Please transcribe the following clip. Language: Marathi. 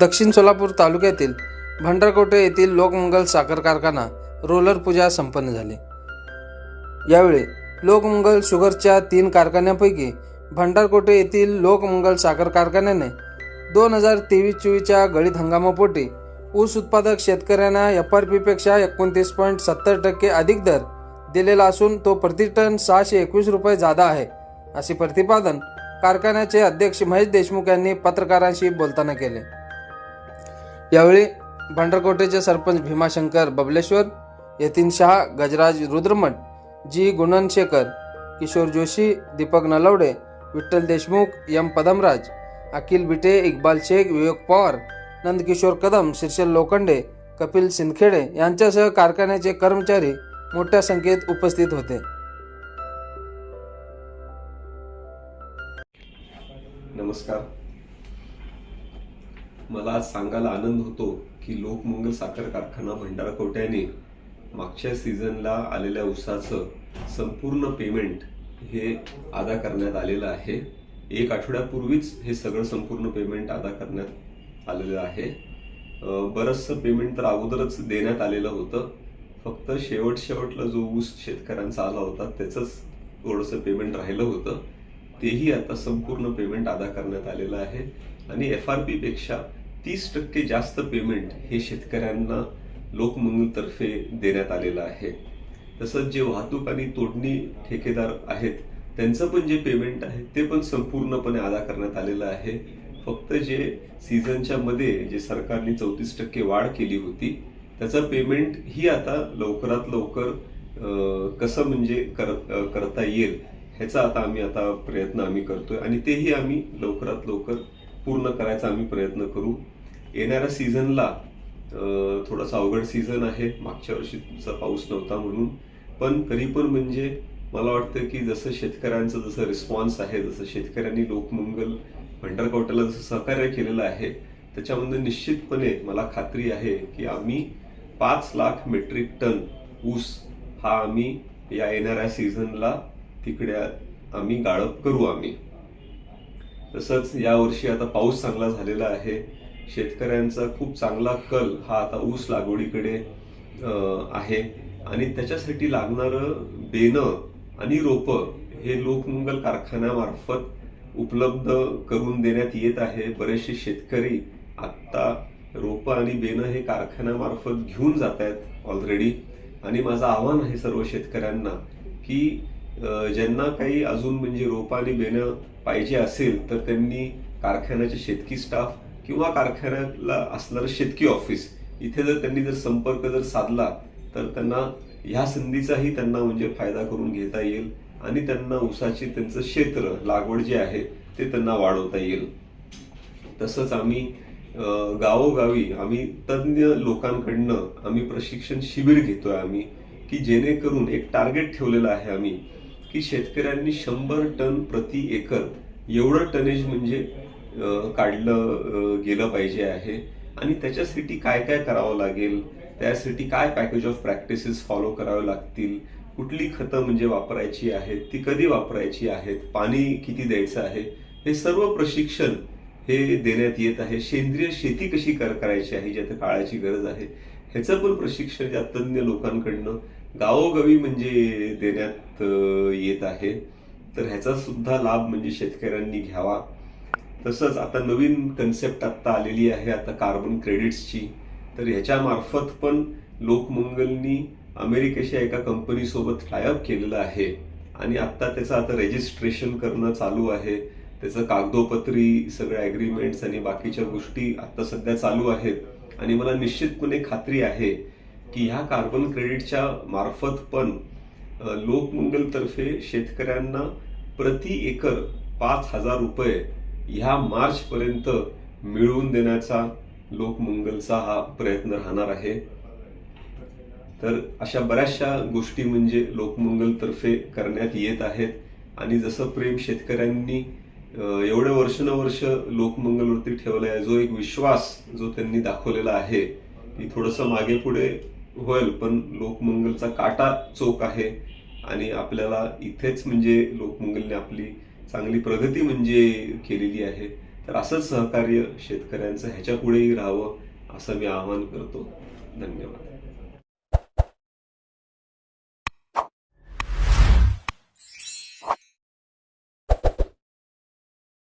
दक्षिण सोलापूर तालुक्यातील भंडारकोटे येथील लोकमंगल साखर कारखाना रोलर पूजा संपन्न झाली. यावेळी लोकमंगल शुगरच्या तीन कारखान्यांपैकी भंडारकोटे येथील लोकमंगल साखर कारखान्याने दोन हजार तेवीस चोवीसच्या गळीत हंगामापोटी ऊस उत्पादक शेतकऱ्यांना एफ आर पीपेक्षा एकोणतीस पॉईंट सत्तर टक्के अधिक दर दिलेला असून तो प्रति टन सहाशे एकवीस रुपये जादा आहे असे प्रतिपादन कारखान्याचे अध्यक्ष महेश देशमुख यांनी पत्रकारांशी बोलताना केले. यावेळी भंडरकोटेचे सरपंच भीमाशंकर बबलेश्वर यतीन शहा गजराज रुद्रमठ जी गुणनशेखर किशोर जोशी दीपक नलवडे विठ्ठल देशमुख एम पदमराज अखिल बिटे इक्बाल शेख विवेक पवार नंदकिशोर कदम शीर्षल लोखंडे कपिल सिंदखेडे यांच्यासह कारखान्याचे कर्मचारी मोठ्या संख्येत उपस्थित होते. नमस्कार. मला आज सांगायला आनंद होतो की लोकमंगल साखर कारखाना भंडारा कोट्याने मागच्या सीझनला आलेल्या ऊसाचं संपूर्ण पेमेंट हे अदा करण्यात आलेलं आहे. एक आठवड्यापूर्वीच हे सगळं संपूर्ण पेमेंट अदा करण्यात आलेलं आहे. बरंचसं पेमेंट तर अगोदरच देण्यात आलेलं होतं. फक्त शेवट शेवटला जो ऊस शेतकऱ्यांचा आला होता त्याचंच थोडंसं पेमेंट राहिलं होतं. तेही आता संपूर्ण पेमेंट अदा करण्यात आलेलं आहे. आणि एफ आर पीपेक्षा तीस टक्के जास्त पेमेंट हे शेतकऱ्यांना लोकमंगलतर्फे देण्यात आलेलं आहे. तसंच जे वाहतूक आणि तोडणी ठेकेदार आहेत त्यांचं पण जे पेमेंट आहे ते पण संपूर्णपणे अदा करण्यात आलेलं आहे. फक्त जे सीझनच्या मध्ये जे सरकारने चौतीस टक्के वाढ केली होती त्याचं पेमेंट ही आता लवकरात लवकर कसं म्हणजे कर करता येईल ह्याचा आता आम्ही आता प्रयत्न आम्ही करतोय आणि तेही आम्ही लवकरात लवकर पूर्ण करायचा आम्ही प्रयत्न करू. येणाऱ्या सीझनला थोडासा अवघड सीझन आहे. मागच्या वर्षीचा पाऊस नव्हता म्हणून. पण तरी पण म्हणजे मला वाटतं की जसं शेतकऱ्यांचं जसं रिस्पॉन्स आहे जसं शेतकऱ्यांनी लोकमंगल भंडारकवट्याला जसं सहकार्य केलेलं आहे त्याच्यामध्ये निश्चितपणे मला खात्री आहे की आम्ही पाच लाख मेट्रिक टन ऊस हा आम्ही या येणाऱ्या सीझनला तिकडे आम्ही गाळप करू आम्ही. तसंच यावर्षी आता पाऊस चांगला झालेला आहे. शेतकऱ्यांचा खूप चांगला कल हा आता ऊस लागवडीकडे आहे. आणि त्याच्यासाठी लागणारं बेणं आणि रोपं हे लोकमंगल कारखान्यामार्फत उपलब्ध करून देण्यात येत आहे. बरेचसे शेतकरी आत्ता रोपं आणि बेणं हे कारखान्यामार्फत घेऊन जात आहेत ऑलरेडी आणि माझं आव्हान आहे सर्व शेतकऱ्यांना की ज्यांना काही अजून म्हणजे रोपा आणि बेणं पाहिजे असेल तर त्यांनी कारखान्याचे शेतकी स्टाफ किंवा कारखान्याला असणारं शेतकी ऑफिस इथे जर त्यांनी जर संपर्क जर साधला तर त्यांना ह्या संधीचाही त्यांना म्हणजे फायदा करून घेता येईल आणि त्यांना ऊसाचे त्यांचं क्षेत्र लागवड जे आहे ते त्यांना वाढवता येईल. तसंच आम्ही गावोगावी आम्ही तज्ज्ञ लोकांकडनं आम्ही प्रशिक्षण शिबिर घेतोय आम्ही की जेणेकरून एक टार्गेट ठेवलेलं आहे आम्ही की शेतकऱ्यांनी शंभर टन प्रति एकर एवढं टनेज म्हणजे काढलं गेलं पाहिजे आहे. आणि त्याच्यासाठी काय काय करावं लागेल? त्यासाठी काय पॅकेज ऑफ प्रॅक्टिसेस फॉलो करावे लागतील? कुठली खतं म्हणजे वापरायची आहेत? ती कधी वापरायची आहेत? पाणी किती द्यायचं आहे? हे सर्व प्रशिक्षण हे देण्यात येत आहे. सेंद्रिय शेती कशी कर करायची आहे? ज्यात काळाची गरज आहे. ह्याचं पण प्रशिक्षण या तज्ज्ञ लोकांकडनं गावोगावी म्हणजे देण्यात येत आहे. तर ह्याचा सुद्धा लाभ म्हणजे शेतकऱ्यांनी घ्यावा. तसंच आता नवीन कन्सेप्ट आता आलेली आहे आता कार्बन क्रेडिट्सची तर ह्याच्या मार्फत पण लोकमंगलनी अमेरिकेच्या एका कंपनी सोबत टायअप केलेलं आहे. आणि आता त्याचं आता रेजिस्ट्रेशन करणं चालू आहे. त्याचं कागदोपत्री सगळं ॲग्रीमेंट्स आणि बाकीच्या गोष्टी आता सध्या चालू आहेत. आणि मला निश्चितपणे खात्री आहे की ह्या कार्बन क्रेडिटच्या मार्फत पण लोकमंगलतर्फे शेतकऱ्यांना प्रति एकर पाच हजार रुपये ह्या मार्च पर्यंत मिळवून देण्याचा लोकमंगलचा हा प्रयत्न राहणार आहे. तर अशा बऱ्याचशा गोष्टी म्हणजे लोकमंगलतर्फे करण्यात येत आहेत. आणि जसं प्रेम शेतकऱ्यांनी अं, एवढे वर्षानुवर्ष लोकमंगलवरती ठेवलं आहे जो एक विश्वास जो त्यांनी दाखवलेला आहे की थोडंसं मागे पुढे होईल पण लोकमंगलचा काटा चोक आहे आणि आपल्याला इथेच म्हणजे लोकमंगलने आपली चांगली प्रगती म्हणजे केलेली आहे. तर असंच सहकार्य शेतकऱ्यांचं ह्याच्या पुढेही राहावं असं मी आवाहन करतो. धन्यवाद.